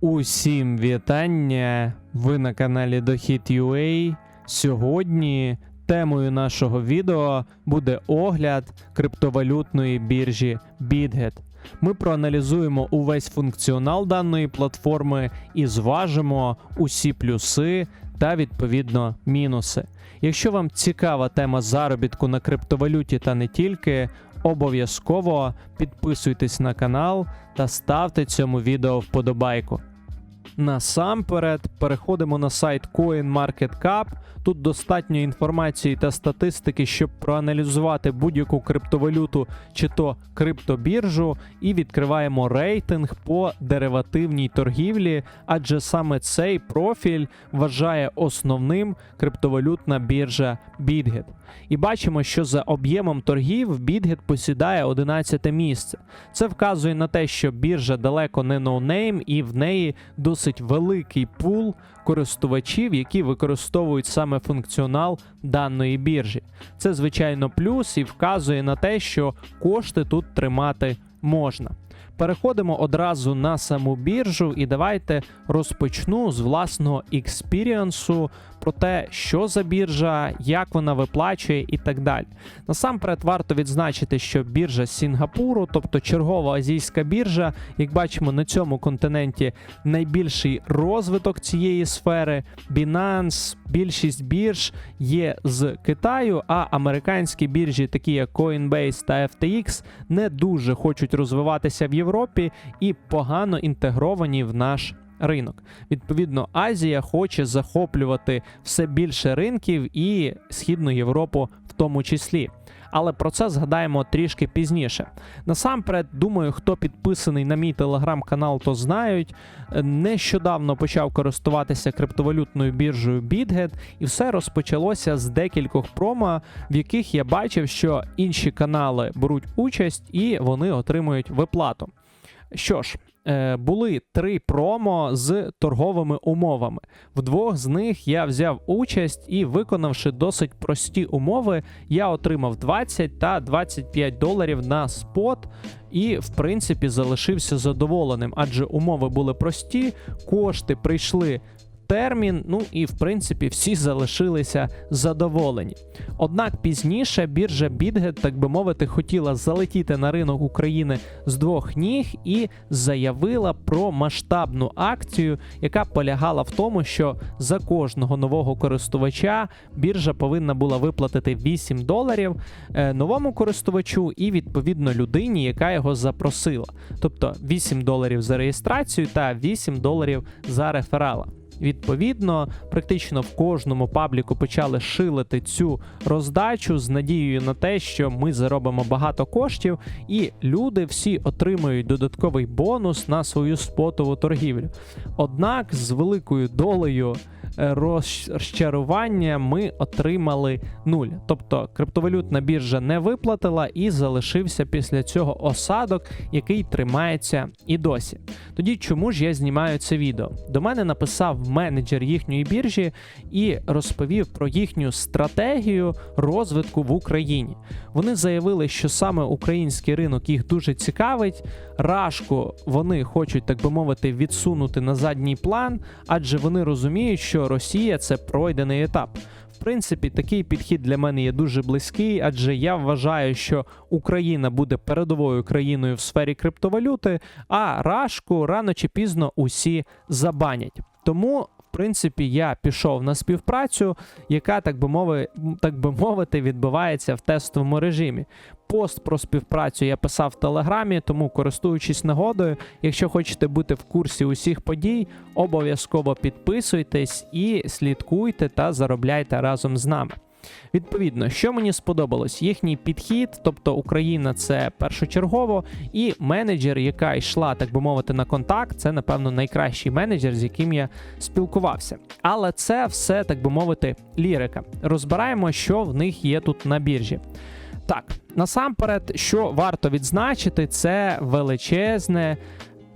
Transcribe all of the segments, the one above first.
Усім вітання! Ви на каналі Дохід.ua. Сьогодні темою нашого відео буде огляд криптовалютної біржі BitGet. Ми проаналізуємо увесь функціонал даної платформи і зважимо усі плюси та відповідно мінуси. Якщо вам цікава тема заробітку на криптовалюті та не тільки, обов'язково підписуйтесь на канал та ставте цьому відео вподобайку. Насамперед переходимо на сайт CoinMarketCap. Тут достатньо інформації та статистики, щоб проаналізувати будь-яку криптовалюту чи то криптобіржу, і відкриваємо рейтинг по деривативній торгівлі, адже саме цей профіль вважає основним криптовалютна біржа BitGet. І бачимо, що за об'ємом торгів BitGet посідає 11 місце. Це вказує на те, що біржа далеко не ноунейм, і в неї досить великий пул користувачів, які використовують саме функціонал даної біржі. Це звичайно плюс і вказує на те, що кошти тут тримати можна. Переходимо одразу на саму біржу, і давайте розпочну з власного експіріансу про те, що за біржа, як вона виплачує і так далі. Насамперед варто відзначити, що біржа Сінгапуру, тобто чергова азійська біржа, як бачимо на цьому континенті найбільший розвиток цієї сфери. Binance, більшість бірж є з Китаю, а американські біржі, такі як Coinbase та FTX, не дуже хочуть розвиватися в Європі і погано інтегровані в наш ринок. Відповідно, Азія хоче захоплювати все більше ринків і Східну Європу в тому числі. Але про це згадаємо трішки пізніше. Насамперед, думаю, хто підписаний на мій телеграм-канал, то знають. Нещодавно почав користуватися криптовалютною біржею BitGet, і все розпочалося з декількох промо, в яких я бачив, що інші канали беруть участь і вони отримують виплату. Що ж, е, були три промо з торговими умовами. В двох з них я взяв участь і, виконавши досить прості умови, я отримав 20 та 25 доларів на спот. І, в принципі, залишився задоволеним, адже умови були прості, кошти прийшли термін, ну і в принципі всі залишилися задоволені. Однак пізніше біржа BitGet, так би мовити, хотіла залетіти на ринок України з двох ніг і заявила про масштабну акцію, яка полягала в тому, що за кожного нового користувача біржа повинна була виплатити 8 доларів е, новому користувачу і відповідно людині, яка його запросила. Тобто 8 доларів за реєстрацію та 8 доларів за реферала. Відповідно, практично в кожному пабліку почали шилити цю роздачу з надією на те, що ми заробимо багато коштів, і люди всі отримують додатковий бонус на свою спотову торгівлю. Однак з великою долею розчарування ми отримали нуль. Тобто криптовалютна біржа не виплатила і залишився після цього осадок, який тримається і досі. Тоді чому ж я знімаю це відео? До мене написав менеджер їхньої біржі і розповів про їхню стратегію розвитку в Україні. Вони заявили, що саме український ринок їх дуже цікавить. Рашку вони хочуть, так би мовити, відсунути на задній план, адже вони розуміють, що Росія це пройдений етап. В принципі, такий підхід для мене є дуже близький, адже я вважаю, що Україна буде передовою країною в сфері криптовалюти, а рашку рано чи пізно усі забанять. Тому. В принципі, я пішов на співпрацю, яка, так би мови, так би мовити, відбувається в тестовому режимі. Пост про співпрацю я писав в Телеграмі, тому користуючись нагодою, якщо хочете бути в курсі усіх подій, обов'язково підписуйтесь і слідкуйте та заробляйте разом з нами. Відповідно, що мені сподобалось, їхній підхід, тобто Україна це першочергово, і менеджер, яка йшла, так би мовити, на контакт, це, напевно, найкращий менеджер, з яким я спілкувався. Але це все, так би мовити, лірика. Розбираємо, що в них є тут на біржі. Так, насамперед, що варто відзначити, це величезне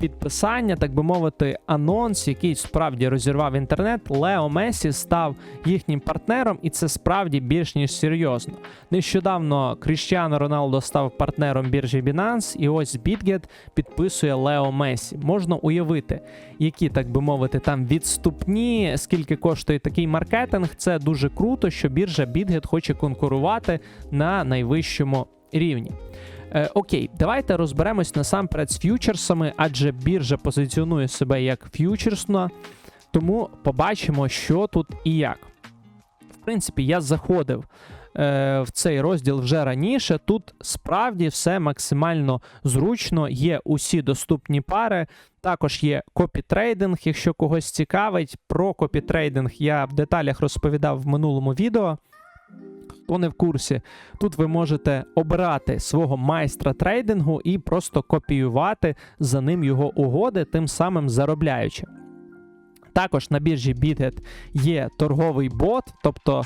підписання, так би мовити, анонс, який справді розірвав інтернет. Лео Месі став їхнім партнером, і це справді більш ніж серйозно. Нещодавно Кріштіано Роналдо став партнером біржі Binance, і ось BitGet підписує Лео Месі. Можна уявити, які, так би мовити, там відступні, скільки коштує такий маркетинг. Це дуже круто, що біржа BitGet хоче конкурувати на найвищому рівні. Е, окей, давайте розберемось насамперед з ф'ючерсами, адже біржа позиціонує себе як ф'ючерсна, тому побачимо, що тут і як. В принципі, я заходив е, в цей розділ вже раніше. Тут справді все максимально зручно, є усі доступні пари. Також є копітрейдинг, якщо когось цікавить. Про копітрейдинг я в деталях розповідав в минулому відео. Хто не в курсі, тут ви можете обирати свого майстра трейдингу і просто копіювати за ним його угоди, тим самим заробляючи. Також на біржі BitGet є торговий бот, тобто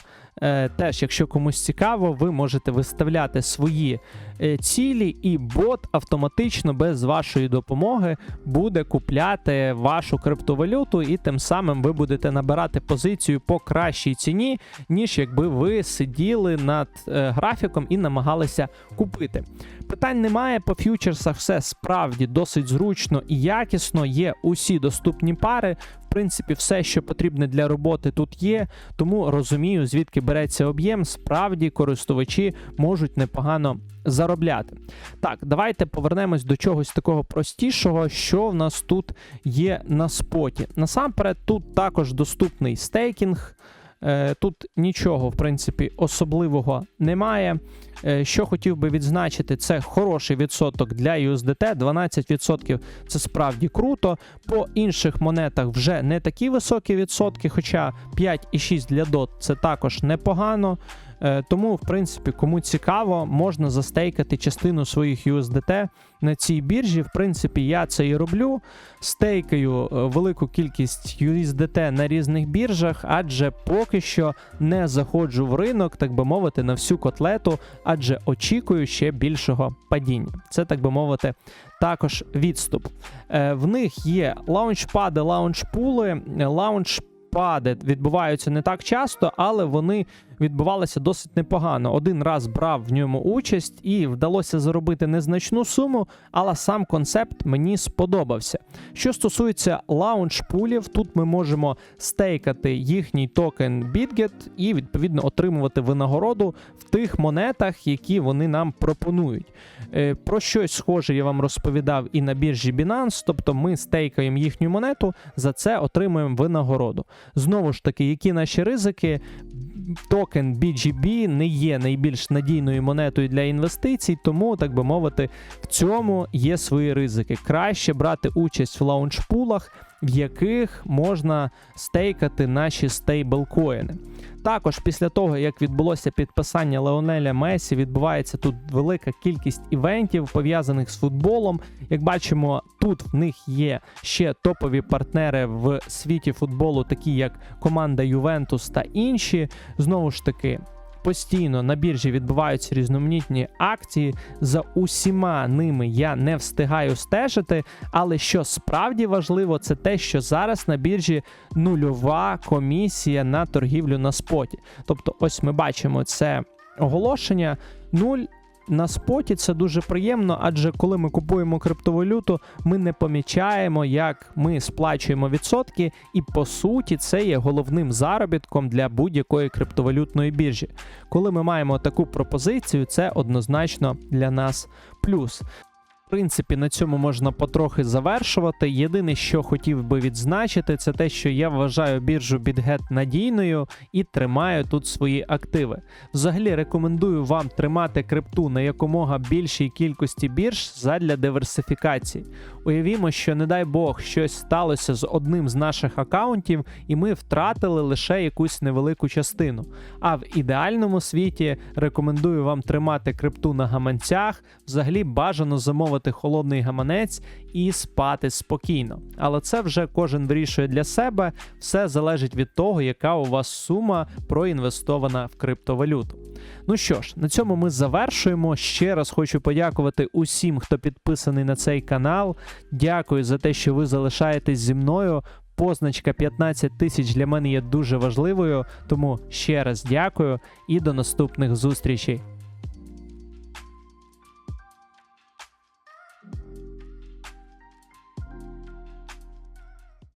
теж, якщо комусь цікаво, ви можете виставляти свої е, цілі, і бот автоматично без вашої допомоги буде купляти вашу криптовалюту, і тим самим ви будете набирати позицію по кращій ціні, ніж якби ви сиділи над е, графіком і намагалися купити. Питань немає по ф'ючерсах, все справді досить зручно і якісно. Є усі доступні пари. В принципі, все, що потрібне для роботи, тут є. Тому розумію, звідки береться об'єм. Справді користувачі можуть непогано заробляти. Так, давайте повернемось до чогось такого простішого, що в нас тут є на споті. Насамперед, тут також доступний стейкінг. Е, Тут нічого, в принципі, особливого немає. Е, Що хотів би відзначити, це хороший відсоток для USDT. 12% це справді круто. По інших монетах вже не такі високі відсотки, хоча 5,6 для DOT це також непогано. Е, Тому, в принципі, кому цікаво, можна застейкати частину своїх USDT на цій біржі. В принципі, я це і роблю. Стейкаю е, велику кількість USDT на різних біржах, адже поки що не заходжу в ринок, так би мовити, на всю котлету, адже очікую ще більшого падіння. Це, так би мовити, також відступ. Е, В них є лаунчпади, лаунчпули, лаунч спади відбуваються не так часто, але вони відбувалися досить непогано. Один раз брав в ньому участь і вдалося заробити незначну суму, але сам концепт мені сподобався. Що стосується лаунч-пулів, тут ми можемо стейкати їхній токен BitGet і відповідно отримувати винагороду в тих монетах, які вони нам пропонують. Е, Про щось схоже я вам розповідав і на біржі Binance, тобто ми стейкаємо їхню монету, за це отримуємо винагороду. Знову ж таки, які наші ризики? Токен BGB не є найбільш надійною монетою для інвестицій, тому, так би мовити, в цьому є свої ризики. Краще брати участь в лаунчпулах, в яких можна стейкати наші стейблкоїни. Також після того, як відбулося підписання Леонеля Месі, відбувається тут велика кількість івентів пов'язаних з футболом. Як бачимо, тут в них є ще топові партнери в світі футболу, такі як команда Ювентус та інші. Знову ж таки. Постійно на біржі відбуваються різноманітні акції. За усіма ними я не встигаю стежити. Але що справді важливо, це те, що зараз на біржі нульова комісія на торгівлю на споті. Тобто, ось ми бачимо це оголошення. Нуль на споті це дуже приємно, адже коли ми купуємо криптовалюту, ми не помічаємо, як ми сплачуємо відсотки, і по суті це є головним заробітком для будь-якої криптовалютної біржі. Коли ми маємо таку пропозицію, це однозначно для нас плюс. Принципі, на цьому можна потрохи завершувати. Єдине, що хотів би відзначити, це те, що я вважаю біржу BitGet надійною і тримаю тут свої активи. Взагалі рекомендую вам тримати крипту на якомога більшій кількості бірж задля диверсифікації. Уявімо, що, не дай Бог, щось сталося з одним з наших акаунтів, і ми втратили лише якусь невелику частину. А в ідеальному світі рекомендую вам тримати крипту на гаманцях, взагалі бажано замовити холодний гаманець і спати спокійно. Але це вже кожен вирішує для себе, все залежить від того, яка у вас сума проінвестована в криптовалюту. Ну що ж, на цьому ми завершуємо. Ще раз хочу подякувати усім, хто підписаний на цей канал. Дякую за те, що ви залишаєтесь зі мною. Позначка 15 тисяч для мене є дуже важливою, тому ще раз дякую і до наступних зустрічей.